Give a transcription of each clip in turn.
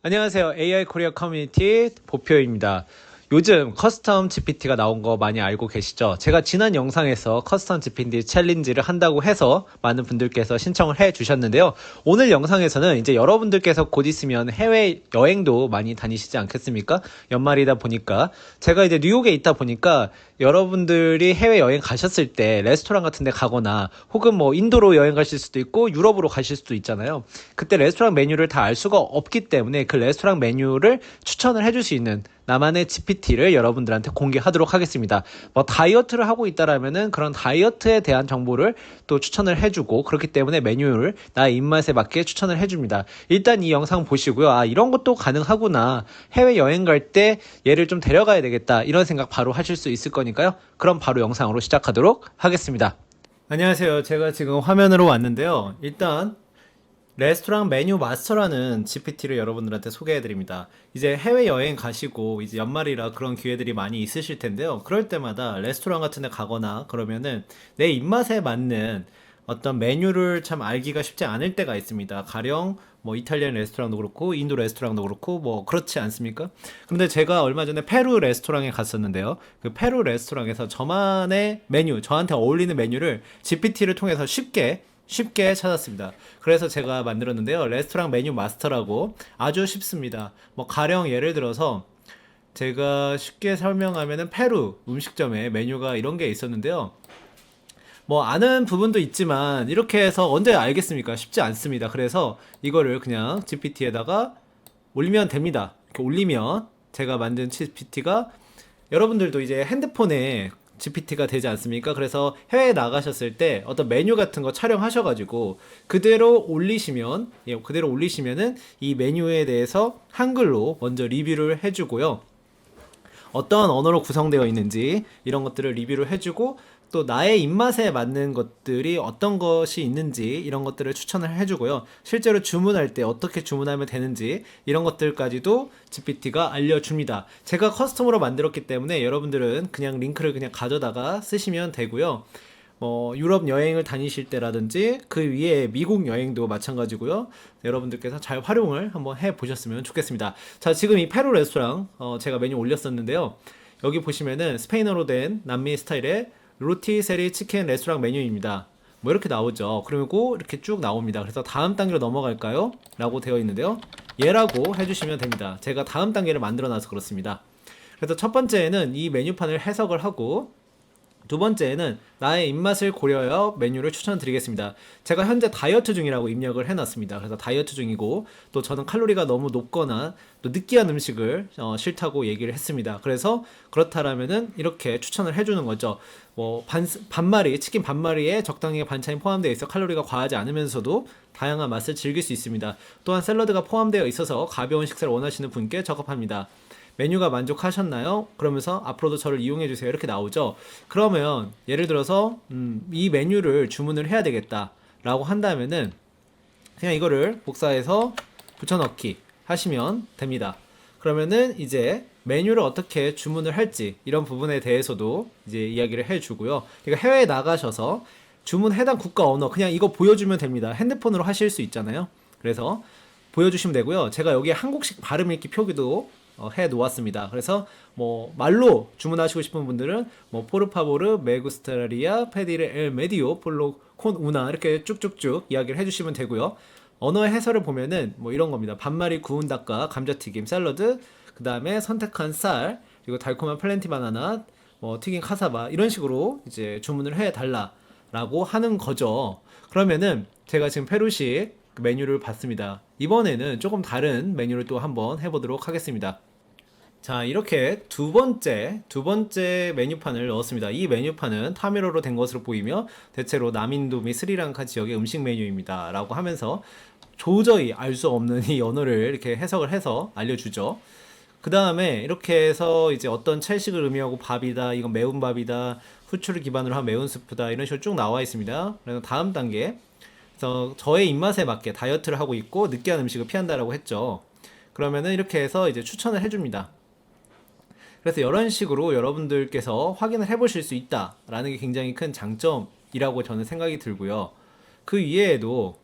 안녕하세요. AI 코리아 커뮤니티 보표입니다. 요즘 커스텀 GPT가 나온 거 많이 알고 계시죠? 제가 지난 영상에서 커스텀 GPT 챌린지를 한다고 해서 많은 분들께서 신청을 해 주셨는데요. 오늘 영상에서는 이제 여러분들께서 곧 있으면 해외 여행도 많이 다니시지 않겠습니까? 연말이다 보니까 제가 이제 뉴욕에 있다 보니까 여러분들이 해외 여행 가셨을 때 레스토랑 같은 데 가거나 혹은 뭐 인도로 여행 가실 수도 있고 유럽으로 가실 수도 있잖아요. 그때 레스토랑 메뉴를 다 알 수가 없기 때문에 그 레스토랑 메뉴를 추천을 해줄 수 있는 나만의 GPT를 여러분들한테 공개하도록 하겠습니다. 뭐 다이어트를 하고 있다라면은 그런 다이어트에 대한 정보를 또 추천을 해주고 그렇기 때문에 메뉴를 나의 입맛에 맞게 추천을 해줍니다. 일단 이 영상 보시고요. 아 이런 것도 가능하구나. 해외 여행 갈 때 얘를 좀 데려가야 되겠다. 이런 생각 바로 하실 수 있을 거니까요. 그럼 바로 영상으로 시작하도록 하겠습니다. 안녕하세요. 제가 지금 화면으로 왔는데요. 일단 레스토랑 메뉴 마스터라는 GPT를 여러분들한테 소개해 드립니다. 이제 해외 여행 가시고 이제 연말이라 그런 기회들이 많이 있으실 텐데요. 그럴 때마다 레스토랑 같은 데 가거나 그러면은 내 입맛에 맞는 어떤 메뉴를 참 알기가 쉽지 않을 때가 있습니다. 가령 뭐 이탈리안 레스토랑도 그렇고 인도 레스토랑도 그렇고 뭐 그렇지 않습니까? 근데 제가 얼마 전에 페루 레스토랑에 갔었는데요. 그 페루 레스토랑에서 저만의 메뉴, 저한테 어울리는 메뉴를 GPT를 통해서 쉽게 쉽게 찾았습니다. 그래서 제가 만들었는데요. 레스토랑 메뉴 마스터라고 아주 쉽습니다. 뭐 가령 예를 들어서 제가 쉽게 설명하면은 페루 음식점에 메뉴가 이런 게 있었는데요. 뭐 아는 부분도 있지만 이렇게 해서 언제 알겠습니까? 쉽지 않습니다. 그래서 이거를 그냥 GPT에다가 올리면 됩니다. 이렇게 올리면 제가 만든 GPT가 여러분들도 이제 핸드폰에 GPT가 되지 않습니까? 그래서 해외에 나가셨을 때 어떤 메뉴 같은 거 촬영하셔가지고 그대로 올리시면, 예, 그대로 올리시면은 이 메뉴에 대해서 한글로 먼저 리뷰를 해주고요. 어떤 언어로 구성되어 있는지 이런 것들을 리뷰를 해주고 또 나의 입맛에 맞는 것들이 어떤 것이 있는지 이런 것들을 추천을 해주고요. 실제로 주문할 때 어떻게 주문하면 되는지 이런 것들까지도 GPT가 알려줍니다. 제가 커스텀으로 만들었기 때문에 여러분들은 그냥 링크를 그냥 가져다가 쓰시면 되고요. 뭐 유럽 여행을 다니실 때라든지 그 위에 미국 여행도 마찬가지고요. 여러분들께서 잘 활용을 한번 해 보셨으면 좋겠습니다. 자, 지금 이 페루 레스토랑 어, 제가 메뉴 올렸었는데요. 여기 보시면은 스페인어로 된 남미 스타일의 로티세리 치킨 레스토랑 메뉴입니다. 뭐 이렇게 나오죠. 그리고 이렇게 쭉 나옵니다. 그래서 다음 단계로 넘어갈까요? 라고 되어 있는데요. 얘라고 해주시면 됩니다. 제가 다음 단계를 만들어 놔서 그렇습니다. 그래서 첫 번째는 이 메뉴판을 해석을 하고 두 번째는 나의 입맛을 고려하여 메뉴를 추천드리겠습니다. 제가 현재 다이어트 중이라고 입력을 해놨습니다. 그래서 다이어트 중이고 또 저는 칼로리가 너무 높거나 또 느끼한 음식을 어, 싫다고 얘기를 했습니다. 그래서 그렇다라면은 이렇게 추천을 해주는 거죠. 뭐 반, 반마리 치킨 반마리에 적당히 반찬이 포함되어 있어 칼로리가 과하지 않으면서도 다양한 맛을 즐길 수 있습니다. 또한 샐러드가 포함되어 있어서 가벼운 식사를 원하시는 분께 적합합니다. 메뉴가 만족하셨나요? 그러면서 앞으로도 저를 이용해 주세요. 이렇게 나오죠. 그러면 예를 들어서 음, 이 메뉴를 주문을 해야 되겠다라고 한다면은 그냥 이거를 복사해서 붙여넣기 하시면 됩니다. 그러면은 이제 메뉴를 어떻게 주문을 할지 이런 부분에 대해서도 이제 이야기를 해주고요. 그러니까 해외에 나가셔서 주문 해당 국가 언어 그냥 이거 보여주면 됩니다. 핸드폰으로 하실 수 있잖아요. 그래서 보여주시면 되고요. 제가 여기에 한국식 발음 읽기 표기도 어, 해 놓았습니다. 그래서 뭐 말로 주문하시고 싶은 분들은 뭐 포르파보르, 메구스타리아, 페디르 엘 메디오, 폴로 콘 우나 이렇게 쭉쭉쭉 이야기를 해주시면 되고요. 언어의 해설을 보면은 뭐 이런 겁니다. 반마리 구운 닭과 감자튀김, 샐러드, 그 다음에 선택한 쌀, 그리고 달콤한 플랜티 바나나, 뭐 튀긴 카사바 이런 식으로 이제 주문을 해 달라라고 하는 거죠. 그러면은 제가 지금 페루식 그 메뉴를 봤습니다. 이번에는 조금 다른 메뉴를 또 한번 해보도록 하겠습니다. 자, 이렇게 두 번째, 두 번째 메뉴판을 넣었습니다. 이 메뉴판은 타미로로 된 것으로 보이며 대체로 남인도 및 스리랑카 지역의 음식 메뉴입니다. 라고 하면서 도저히 알 수 없는 이 언어를 이렇게 해석을 해서 알려주죠. 그 다음에 이렇게 해서 이제 어떤 첼식을 의미하고 밥이다, 이건 매운 밥이다, 후추를 기반으로 한 매운 스프다, 이런 식으로 쭉 나와 있습니다. 그래서 다음 단계. 그래서 저의 입맛에 맞게 다이어트를 하고 있고 느끼한 음식을 피한다라고 했죠. 그러면은 이렇게 해서 이제 추천을 해줍니다. 그래서 이런 식으로 여러분들께서 확인을 해보실 수 있다라는 게 굉장히 큰 장점이라고 저는 생각이 들고요. 그 이외에도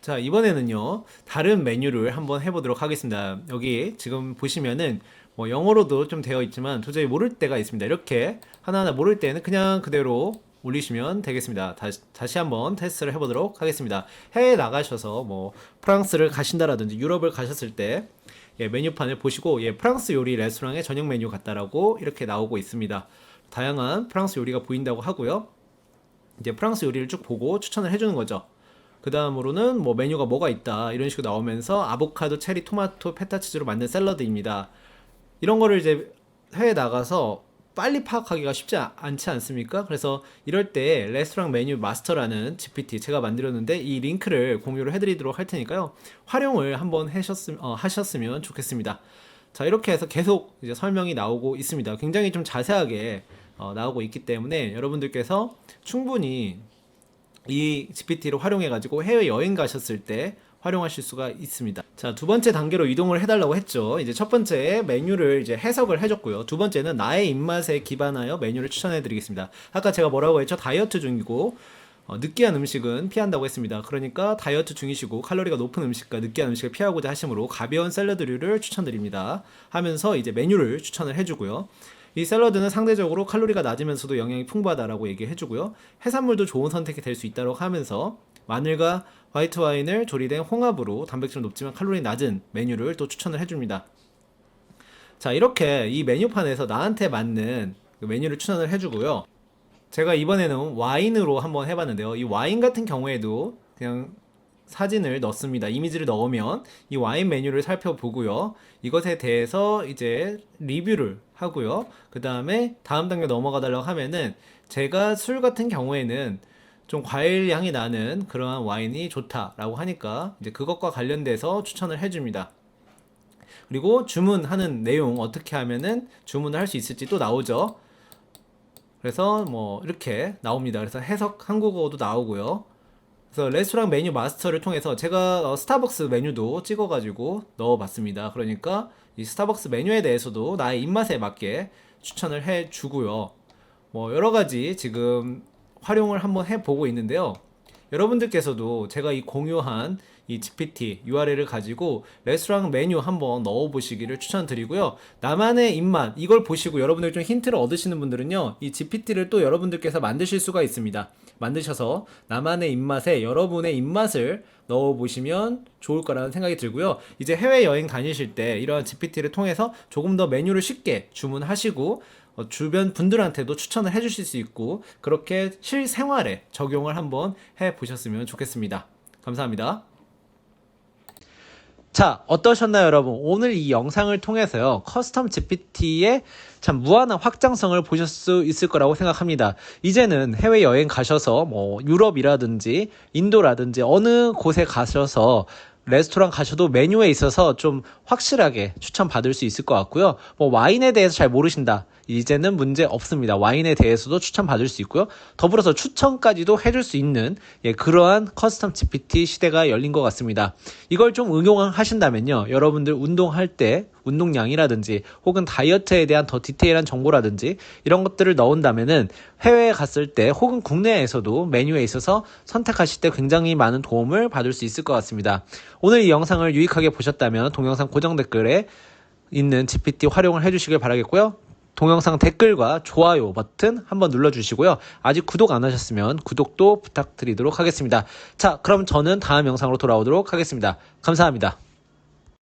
자, 이번에는요, 다른 메뉴를 한번 해보도록 하겠습니다. 여기 지금 보시면은 뭐 영어로도 좀 되어 있지만 도저히 모를 때가 있습니다. 이렇게 하나하나 모를 때는 그냥 그대로 올리시면 되겠습니다. 다시, 다시 한번 테스트를 해보도록 하겠습니다. 해외에 나가셔서 뭐 프랑스를 가신다라든지 유럽을 가셨을 때 예, 메뉴판을 보시고 예, 프랑스 요리 레스토랑의 저녁 메뉴 같다라고 이렇게 나오고 있습니다. 다양한 프랑스 요리가 보인다고 하고요. 이제 프랑스 요리를 쭉 보고 추천을 해주는 거죠. 그 다음으로는 뭐 메뉴가 뭐가 있다 이런 식으로 나오면서 아보카도, 체리, 토마토, 페타치즈로 만든 샐러드입니다. 이런 거를 이제 해외 나가서 빨리 파악하기가 쉽지 아- 않지 않습니까? 그래서 이럴 때 레스토랑 메뉴 마스터라는 GPT 제가 만들었는데 이 링크를 공유를 해드리도록 할 테니까요. 활용을 한번 하셨음, 어, 하셨으면 좋겠습니다. 자, 이렇게 해서 계속 이제 설명이 나오고 있습니다. 굉장히 좀 자세하게 어, 나오고 있기 때문에 여러분들께서 충분히 이 GPT를 활용해가지고 해외 여행 가셨을 때 활용하실 수가 있습니다. 자, 두 번째 단계로 이동을 해달라고 했죠. 이제 첫 번째 메뉴를 이제 해석을 해줬고요. 두 번째는 나의 입맛에 기반하여 메뉴를 추천해드리겠습니다. 아까 제가 뭐라고 했죠? 다이어트 중이고, 어, 느끼한 음식은 피한다고 했습니다. 그러니까 다이어트 중이시고 칼로리가 높은 음식과 느끼한 음식을 피하고자 하시므로 가벼운 샐러드류를 추천드립니다. 하면서 이제 메뉴를 추천을 해주고요. 이 샐러드는 상대적으로 칼로리가 낮으면서도 영양이 풍부하다라고 얘기해주고요. 해산물도 좋은 선택이 될 수 있다고 하면서 마늘과 화이트 와인을 조리된 홍합으로 단백질 높지만 칼로리 낮은 메뉴를 또 추천을 해줍니다. 자 이렇게 이 메뉴판에서 나한테 맞는 그 메뉴를 추천을 해주고요. 제가 이번에는 와인으로 한번 해봤는데요. 이 와인 같은 경우에도 그냥 사진을 넣습니다. 이미지를 넣으면 이 와인 메뉴를 살펴보고요. 이것에 대해서 이제 리뷰를 하고요. 그 다음에 다음 단계 넘어가 달라고 하면은 제가 술 같은 경우에는 좀 과일 향이 나는 그러한 와인이 좋다라고 하니까 이제 그것과 관련돼서 추천을 해줍니다. 그리고 주문하는 내용 어떻게 하면은 주문을 할 수 있을지 또 나오죠. 그래서 뭐 이렇게 나옵니다. 그래서 해석 한국어도 나오고요. 그래서 레스토랑 메뉴 마스터를 통해서 제가 어, 스타벅스 메뉴도 찍어가지고 넣어봤습니다. 그러니까 이 스타벅스 메뉴에 대해서도 나의 입맛에 맞게 추천을 해주고요. 뭐 여러 가지 지금 활용을 한번 해보고 있는데요. 여러분들께서도 제가 이 공유한 이 GPT URL을 가지고 레스토랑 메뉴 한번 넣어 보시기를 추천드리고요. 나만의 입맛 이걸 보시고 여러분들 좀 힌트를 얻으시는 분들은요, 이 GPT를 또 여러분들께서 만드실 수가 있습니다. 만드셔서 나만의 입맛에 여러분의 입맛을 넣어 보시면 좋을 거라는 생각이 들고요. 이제 해외 여행 다니실 때 이러한 GPT를 통해서 조금 더 메뉴를 쉽게 주문하시고 어, 주변 분들한테도 추천을 해주실 수 있고 그렇게 실생활에 적용을 한번 해 보셨으면 좋겠습니다. 감사합니다. 자, 어떠셨나요, 여러분? 오늘 이 영상을 통해서요, 커스텀 GPT의 참 무한한 확장성을 보실 수 있을 거라고 생각합니다. 이제는 해외여행 가셔서 뭐 유럽이라든지 인도라든지 어느 곳에 가셔서 레스토랑 가셔도 메뉴에 있어서 좀 확실하게 추천받을 수 있을 것 같고요. 뭐 와인에 대해서 잘 모르신다. 이제는 문제 없습니다. 와인에 대해서도 추천받을 수 있고요. 더불어서 추천까지도 해줄 수 있는 예, 그러한 커스텀 GPT 시대가 열린 것 같습니다. 이걸 좀 응용하신다면요. 여러분들 운동할 때 운동량이라든지 혹은 다이어트에 대한 더 디테일한 정보라든지 이런 것들을 넣은다면은 해외에 갔을 때 혹은 국내에서도 메뉴에 있어서 선택하실 때 굉장히 많은 도움을 받을 수 있을 것 같습니다. 오늘 이 영상을 유익하게 보셨다면 동영상 고정 댓글에 있는 GPT 활용을 해주시길 바라겠고요. 동영상 댓글과 좋아요 버튼 한번 눌러주시고요. 아직 구독 안 하셨으면 구독도 부탁드리도록 하겠습니다. 자, 그럼 저는 다음 영상으로 돌아오도록 하겠습니다. 감사합니다.